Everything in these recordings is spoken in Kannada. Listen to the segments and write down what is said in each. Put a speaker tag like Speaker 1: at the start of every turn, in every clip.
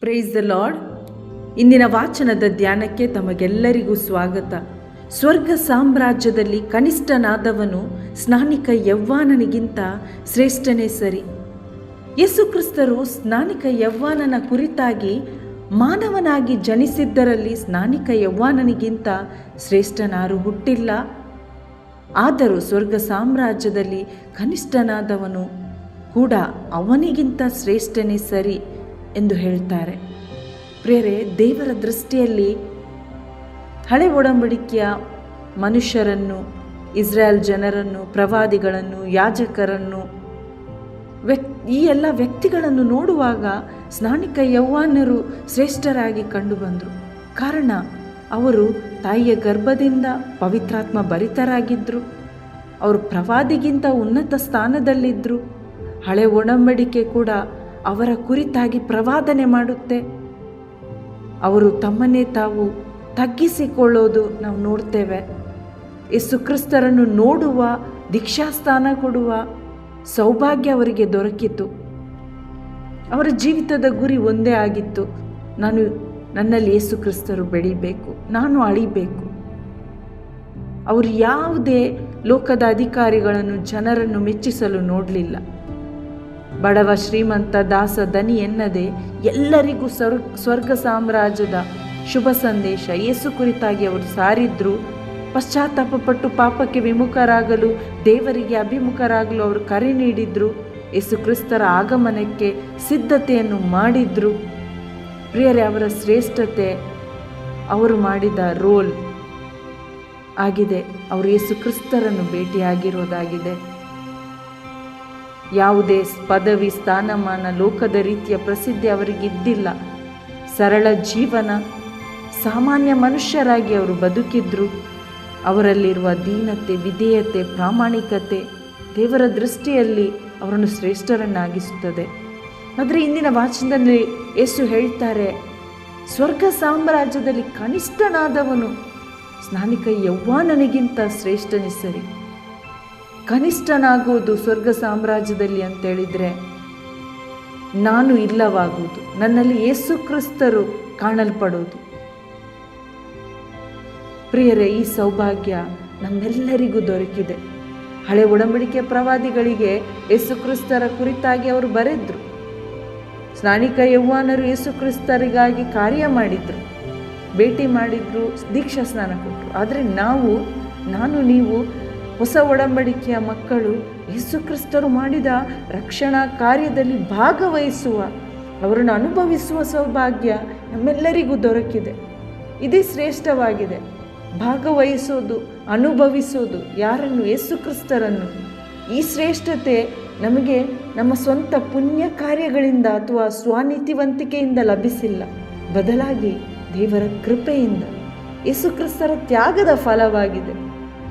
Speaker 1: ಪ್ರೈಸ್ ದ ಲಾರ್ಡ್ ಇಂದಿನ ವಾಚನದ ಧ್ಯಾನಕ್ಕೆ ತಮಗೆಲ್ಲರಿಗೂ ಸ್ವಾಗತ. ಸ್ವರ್ಗ ಸಾಮ್ರಾಜ್ಯದಲ್ಲಿ ಕನಿಷ್ಠನಾದವನು ಸ್ನಾನಿಕ ಯವ್ವಾನನಿಗಿಂತ ಶ್ರೇಷ್ಠನೇ ಸರಿ. ಯೇಸುಕ್ರಿಸ್ತರು ಸ್ನಾನಿಕ ಯವ್ವಾನನ ಕುರಿತಾಗಿ ಮಾನವನಾಗಿ ಜನಿಸಿದ್ದರಲ್ಲಿ ಸ್ನಾನಿಕ ಯವ್ವಾನನಿಗಿಂತ ಶ್ರೇಷ್ಠನಾರು ಹುಟ್ಟಿಲ್ಲ. ಆದರೂ ಸ್ವರ್ಗ ಸಾಮ್ರಾಜ್ಯದಲ್ಲಿ ಕನಿಷ್ಠನಾದವನು ಕೂಡ ಅವನಿಗಿಂತ ಶ್ರೇಷ್ಠನೇ ಸರಿ. ಎಂದು ಹೇಳ್ತಾರೆ. ಪ್ರೇರೆ ದೇವರ ದೃಷ್ಟಿಯಲ್ಲಿ ಹಳೆ ಒಡಂಬಡಿಕೆಯ ಮನುಷ್ಯರನ್ನು, ಇಸ್ರಾಯೇಲ್ ಜನರನ್ನು, ಪ್ರವಾದಿಗಳನ್ನು, ಯಾಜಕರನ್ನು, ವ್ಯಕ್, ಈ ಎಲ್ಲ ವ್ಯಕ್ತಿಗಳನ್ನು ನೋಡುವಾಗ ಸ್ನಾನಿಕ ಯೌವಾನರು ಶ್ರೇಷ್ಠರಾಗಿ ಕಂಡುಬಂದರು. ಕಾರಣ, ಅವರು ತಾಯಿಯ ಗರ್ಭದಿಂದ ಪವಿತ್ರಾತ್ಮ ಭರಿತರಾಗಿದ್ದರು ಅವರು ಪ್ರವಾದಿಗಿಂತ ಉನ್ನತ ಸ್ಥಾನದಲ್ಲಿದ್ದರು ಹಳೆ ಒಡಂಬಡಿಕೆ ಕೂಡ ಅವರ ಕುರಿತಾಗಿ ಪ್ರವಾದನೆ ಮಾಡುತ್ತೆ. ಅವರು ತಮ್ಮನ್ನೇ ತಾವು ತಗ್ಗಿಸಿಕೊಳ್ಳೋದು ನಾವು ನೋಡ್ತೇವೆ. ಯೇಸು ಕ್ರಿಸ್ತರನ್ನು ನೋಡುವ ದೀಕ್ಷಾಸ್ಥಾನ ಕೊಡುವ ಸೌಭಾಗ್ಯ ಅವರಿಗೆ ದೊರಕಿತು. ಅವರ ಜೀವಿತದ ಗುರಿ ಒಂದೇ ಆಗಿತ್ತು. ನಾನು ನನ್ನಲ್ಲಿ ಯೇಸು ಕ್ರಿಸ್ತರು ಬೆಳಿಬೇಕು, ನಾನು ಅಳಿಬೇಕು. ಅವರು ಯಾವುದೇ ಲೋಕದ ಅಧಿಕಾರಿಗಳನ್ನು, ಜನರನ್ನು ಮೆಚ್ಚಿಸಲು ನೋಡಲಿಲ್ಲ. ಬಡವ ಶ್ರೀಮಂತ ದಾಸ ದನಿ ಎನ್ನದೆ ಎಲ್ಲರಿಗೂ ಸ್ವರ್, ಸ್ವರ್ಗ ಸಾಮ್ರಾಜ್ಯದ ಶುಭ ಸಂದೇಶ. ಯೇಸು ಕುರಿತಾಗಿ ಅವರು ಸಾರಿದ್ರು. ಪಶ್ಚಾತ್ತಾಪಪಟ್ಟು ಪಾಪಕ್ಕೆ ವಿಮುಖರಾಗಲು, ದೇವರಿಗೆ ಅಭಿಮುಖರಾಗಲು ಅವರು ಕರೆ ನೀಡಿದ್ರು. ಯೇಸು ಕ್ರಿಸ್ತರ ಆಗಮನಕ್ಕೆ ಸಿದ್ಧತೆಯನ್ನು ಮಾಡಿದ್ರು. ಪ್ರಿಯರೇ, ಅವರ ಶ್ರೇಷ್ಠತೆ ಅವರು ಮಾಡಿದ ರೋಲ್ ಆಗಿದೆ. ಅವರು ಯೇಸು ಕ್ರಿಸ್ತರನ್ನು ಭೇಟಿಯಾಗಿರೋದಾಗಿದೆ ಯಾವುದೇ ಪದವಿ ಸ್ಥಾನಮಾನ ಲೋಕದ ರೀತಿಯ ಪ್ರಸಿದ್ಧಿ ಅವರಿಗಿದ್ದಿಲ್ಲ. ಸರಳ ಜೀವನ, ಸಾಮಾನ್ಯ ಮನುಷ್ಯರಾಗಿ ಅವರು ಬದುಕಿದ್ರು. ಅವರಲ್ಲಿರುವ ದೀನತೆ, ವಿಧೇಯತೆ, ಪ್ರಾಮಾಣಿಕತೆ ದೇವರ ದೃಷ್ಟಿಯಲ್ಲಿ ಅವರನ್ನು ಶ್ರೇಷ್ಠರನ್ನಾಗಿಸುತ್ತದೆ. ಆದರೆ ಇಂದಿನ ವಾಚನದಲ್ಲಿ ಯೇಸು ಹೇಳ್ತಾರೆ, ಸ್ವರ್ಗ ಸಾಮ್ರಾಜ್ಯದಲ್ಲಿ ಕನಿಷ್ಠನಾದವನು, ಸ್ನಾನಿಕ ಯೌವಾನನಿಗಿಂತ ಶ್ರೇಷ್ಠನೇ ಕನಿಷ್ಠನಾಗುವುದು ಸ್ವರ್ಗ ಸಾಮ್ರಾಜ್ಯದಲ್ಲಿ ಅಂತೇಳಿದರೆ ನಾನು ಇಲ್ಲವಾಗುವುದು. ನನ್ನಲ್ಲಿ ಯೇಸು ಕ್ರಿಸ್ತರು ಕಾಣಲ್ಪಡೋದು ಪ್ರಿಯರೇ, ಈ ಸೌಭಾಗ್ಯ ನಮ್ಮೆಲ್ಲರಿಗೂ ದೊರಕಿದೆ. ಹಳೆ ಒಡಂಬಡಿಕೆ ಪ್ರವಾದಿಗಳಿಗೆ ಯೇಸು ಕ್ರಿಸ್ತರ ಕುರಿತಾಗಿ ಅವರು ಬರೆದ್ರು. ಸ್ನಾನಿಕ ಯೌವಾನರು ಯೇಸು ಕ್ರಿಸ್ತರಿಗಾಗಿ ಕಾರ್ಯ ಮಾಡಿದ್ರು. ಭೇಟಿ ಮಾಡಿದ್ರು ದೀಕ್ಷಾ ಸ್ನಾನ ಕೊಟ್ಟರು ಆದರೆ ನಾವು, ನಾನು, ನೀವು ಹೊಸ ಒಡಂಬಡಿಕೆಯ ಮಕ್ಕಳು ಯೇಸುಕ್ರಿಸ್ತರು ಮಾಡಿದ ರಕ್ಷಣಾ ಕಾರ್ಯದಲ್ಲಿ ಭಾಗವಹಿಸುವ, ಅವರನ್ನು ಅನುಭವಿಸುವ ಸೌಭಾಗ್ಯ ನಮ್ಮೆಲ್ಲರಿಗೂ ದೊರಕಿದೆ. ಇದೇ ಶ್ರೇಷ್ಠವಾಗಿದೆ. ಭಾಗವಹಿಸೋದು, ಅನುಭವಿಸೋದು ಯಾರನ್ನು? ಯೇಸುಕ್ರಿಸ್ತರನ್ನು. ಈ ಶ್ರೇಷ್ಠತೆ ನಮಗೆ ನಮ್ಮ ಸ್ವಂತ ಪುಣ್ಯ ಕಾರ್ಯಗಳಿಂದ ಅಥವಾ ಸ್ವಾನೀತಿವಂತಿಕೆಯಿಂದ ಲಭಿಸಿಲ್ಲ. ಬದಲಾಗಿ ದೇವರ ಕೃಪೆಯಿಂದ. ಯೇಸುಕ್ರಿಸ್ತರ ತ್ಯಾಗದ ಫಲವಾಗಿದೆ.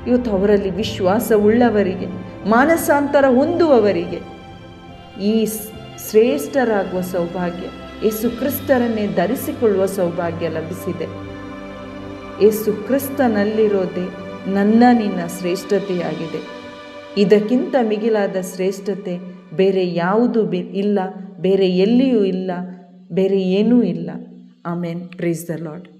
Speaker 1: ಇವತ್ತು ಅವರಲ್ಲಿ ವಿಶ್ವಾಸವುಳ್ಳವರಿಗೆ ಮಾನಸಾಂತರ ಹೊಂದುವವರಿಗೆ, ಈ ಶ್ರೇಷ್ಠರಾಗುವ ಸೌಭಾಗ್ಯ, ಯೇಸು ಕ್ರಿಸ್ತರನ್ನೇ ಧರಿಸಿಕೊಳ್ಳುವ ಸೌಭಾಗ್ಯ ಲಭಿಸಿದೆ. ಯೇಸು ಕ್ರಿಸ್ತನಲ್ಲಿರೋದೇ ನನ್ನ ನಿನ್ನ ಶ್ರೇಷ್ಠತೆಯಾಗಿದೆ. ಇದಕ್ಕಿಂತ ಮಿಗಿಲಾದ ಶ್ರೇಷ್ಠತೆ ಬೇರೆ ಯಾವುದೂ ಬಿ, ಇಲ್ಲ, ಬೇರೆ ಎಲ್ಲಿಯೂ ಇಲ್ಲ, ಬೇರೆ ಏನೂ ಇಲ್ಲ. ಆಮೇನ್. ಪ್ರೀಸ್ ದ ಲಾಡ್